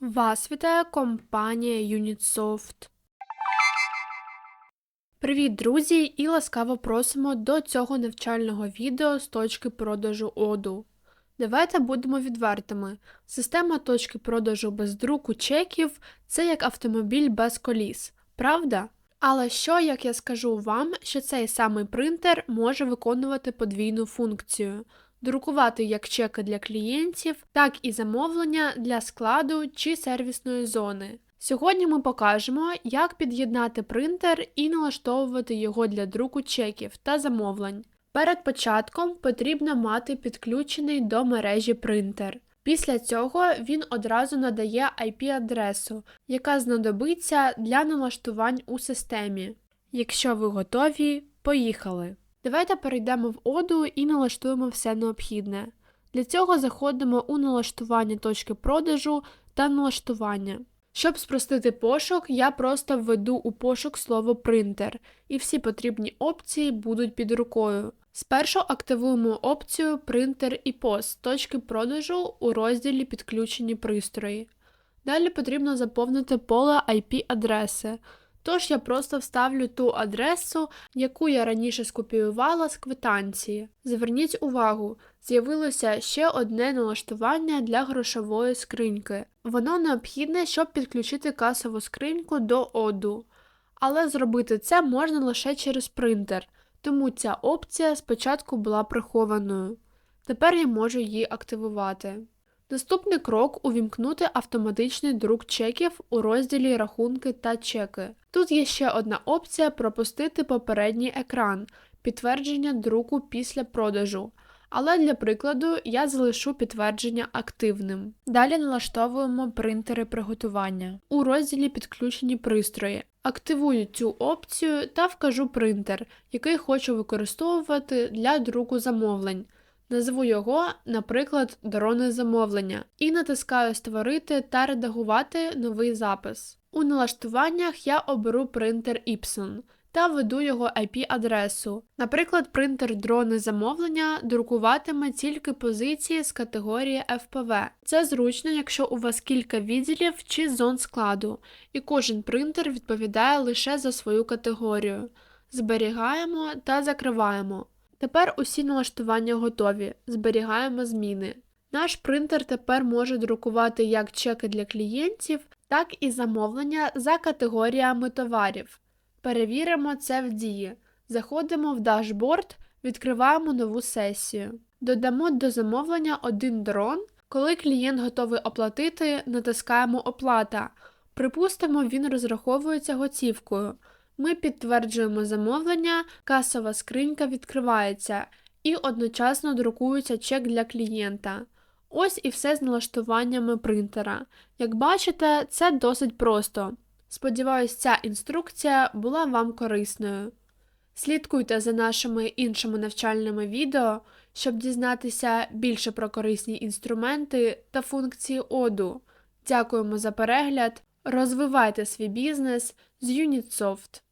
Вас вітає компанія Unitsoft. Привіт, друзі, і ласкаво просимо до цього навчального відео з точки продажу оду. Давайте будемо відвертими. Система точки продажу без друку чеків це як автомобіль без коліс, правда? Але що, як я скажу вам, що цей самий принтер може виконувати подвійну функцію друкувати як чеки для клієнтів, так і замовлення для складу чи сервісної зони. Сьогодні ми покажемо, як під'єднати принтер і налаштовувати його для друку чеків та замовлень. Перед початком потрібно мати підключений до мережі принтер. Після цього він одразу надає IP-адресу, яка знадобиться для налаштувань у системі. Якщо ви готові, поїхали! Давайте перейдемо в оду і налаштуємо все необхідне. Для цього заходимо у налаштування точки продажу та налаштування. Щоб спростити пошук, я просто введу у пошук слово принтер, і всі потрібні опції будуть під рукою. Спершу активуємо опцію Принтер і пост точки продажу у розділі Підключені пристрої. Далі потрібно заповнити поле IP-адреси. Тож я просто вставлю ту адресу, яку я раніше скопіювала з квитанції. Зверніть увагу, з'явилося ще одне налаштування для грошової скриньки. Воно необхідне, щоб підключити касову скриньку до оду. Але зробити це можна лише через принтер, тому ця опція спочатку була прихованою. Тепер я можу її активувати. Наступний крок увімкнути автоматичний друк чеків у розділі Рахунки та чеки. Тут є ще одна опція пропустити попередній екран підтвердження друку після продажу. Але для прикладу я залишу підтвердження активним. Далі налаштовуємо принтери приготування. У розділі Підключені пристрої. Активую цю опцію та вкажу принтер, який хочу використовувати для друку замовлень. Назву його, наприклад, дрони замовлення, і натискаю Створити та редагувати новий запис. У налаштуваннях я оберу принтер Ipson та введу його IP-адресу. Наприклад, принтер дрони замовлення друкуватиме тільки позиції з категорії FPV. Це зручно, якщо у вас кілька відділів чи зон складу, і кожен принтер відповідає лише за свою категорію. Зберігаємо та закриваємо. Тепер усі налаштування готові, зберігаємо зміни. Наш принтер тепер може друкувати як чеки для клієнтів, так і замовлення за категоріями товарів. Перевіримо це в дії. Заходимо в дашборд, відкриваємо нову сесію. Додамо до замовлення один дрон. Коли клієнт готовий оплатити, натискаємо Оплата. Припустимо, він розраховується готівкою. Ми підтверджуємо замовлення, касова скринька відкривається і одночасно друкується чек для клієнта. Ось і все з налаштуваннями принтера. Як бачите, це досить просто. Сподіваюсь, ця інструкція була вам корисною. Слідкуйте за нашими іншими навчальними відео, щоб дізнатися більше про корисні інструменти та функції оду. Дякуємо за перегляд! Розвивайте свій бізнес з Unitsoft.